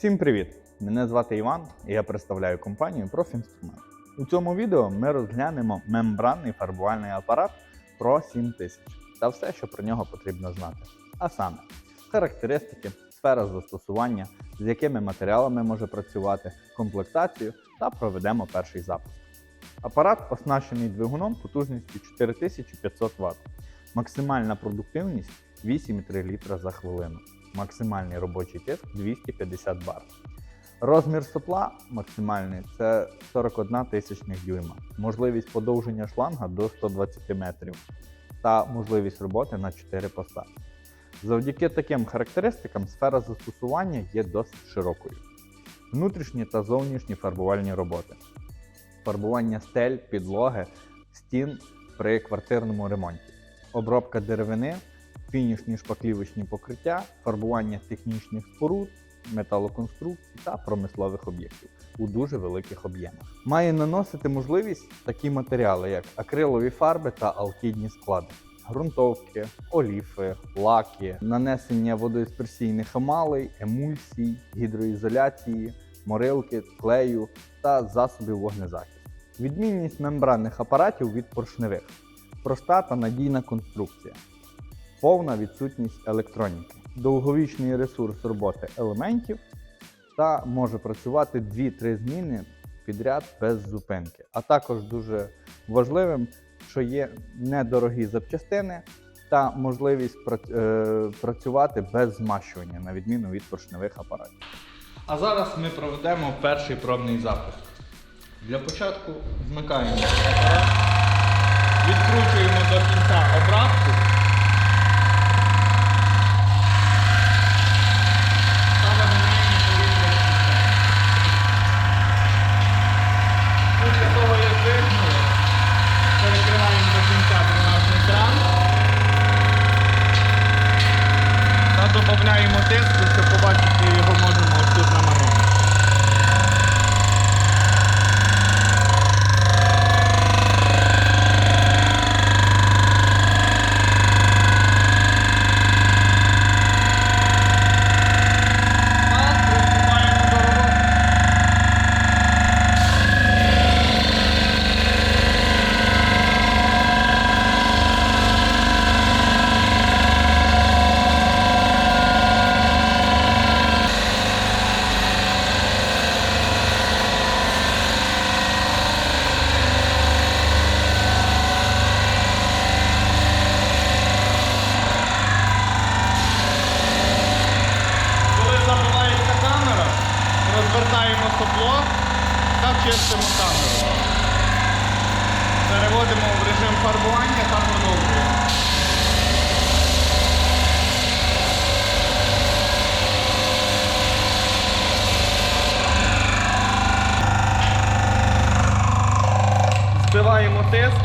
Всім привіт! Мене звати Іван і я представляю компанію Профінструмент. У цьому відео ми розглянемо мембранний фарбувальний апарат Pro 7000 та все, що про нього потрібно знати. А саме характеристики, сфера застосування, з якими матеріалами може працювати, комплектацію та проведемо перший запуск. Апарат оснащений двигуном потужністю 4500 Вт. Максимальна продуктивність 8,3 літра за хвилину. Максимальний робочий тиск 250 бар. Розмір сопла максимальний це 41 тисячних дюйма. Можливість подовження шланга до 120 метрів та можливість роботи на 4 поста. Завдяки таким характеристикам сфера застосування є досить широкою. Внутрішні та зовнішні фарбувальні роботи. Фарбування стель, підлоги, стін при квартирному ремонті. Обробка деревини, фінішні шпаклівочні покриття, фарбування технічних споруд, металоконструкцій та промислових об'єктів у дуже великих об'ємах. Має наносити можливість такі матеріали, як акрилові фарби та алкідні склади, ґрунтовки, оліфи, лаки, нанесення водоесперсійних емалей, емульсій, гідроізоляції, морилки, клею та засобів вогнезахисту. Відмінність мембранних апаратів від поршневих. Проста та надійна конструкція повна відсутність електроніки, довговічний ресурс роботи елементів та може працювати 2-3 зміни підряд без зупинки. А також дуже важливим, що є недорогі запчастини та можливість е, працювати без змащування, на відміну від поршневих апаратів. А зараз ми проведемо перший пробний запуск. Для початку вмикаємо відкручуємо до кінця обратку. distance чистимо камеру. Переводимо в режим фарбування та продовжуємо. Збиваємо тиск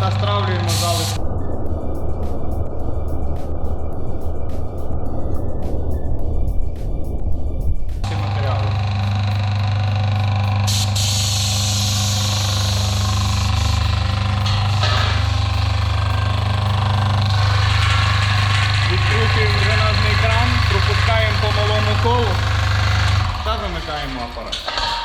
та стравлюємо залишки. По малому колу та замикаємо апарат.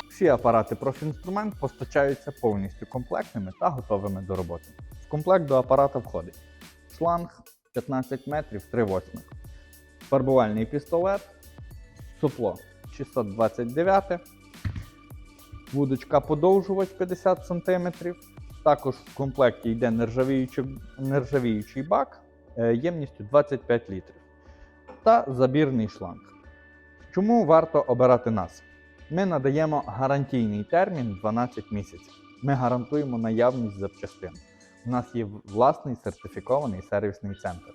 Всі апарати профінструмент постачаються повністю комплектними та готовими до роботи. В комплект до апарата входить шланг 15 метрів 3 восьмих, фарбувальний пістолет, супло 629, вудочка подовжувач 50 см. Також в комплекті йде нержавіючий, нержавіючий бак е, ємністю 25 літрів та забірний шланг. Чому варто обирати нас? Ми надаємо гарантійний термін 12 місяців. Ми гарантуємо наявність запчастин. У нас є власний сертифікований сервісний центр.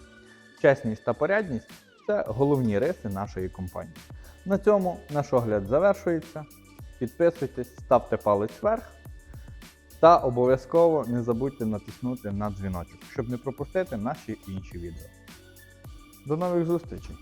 Чесність та порядність це головні риси нашої компанії. На цьому наш огляд завершується. Підписуйтесь, ставте палець вверх та обов'язково не забудьте натиснути на дзвіночок, щоб не пропустити наші інші відео. До нових зустрічей!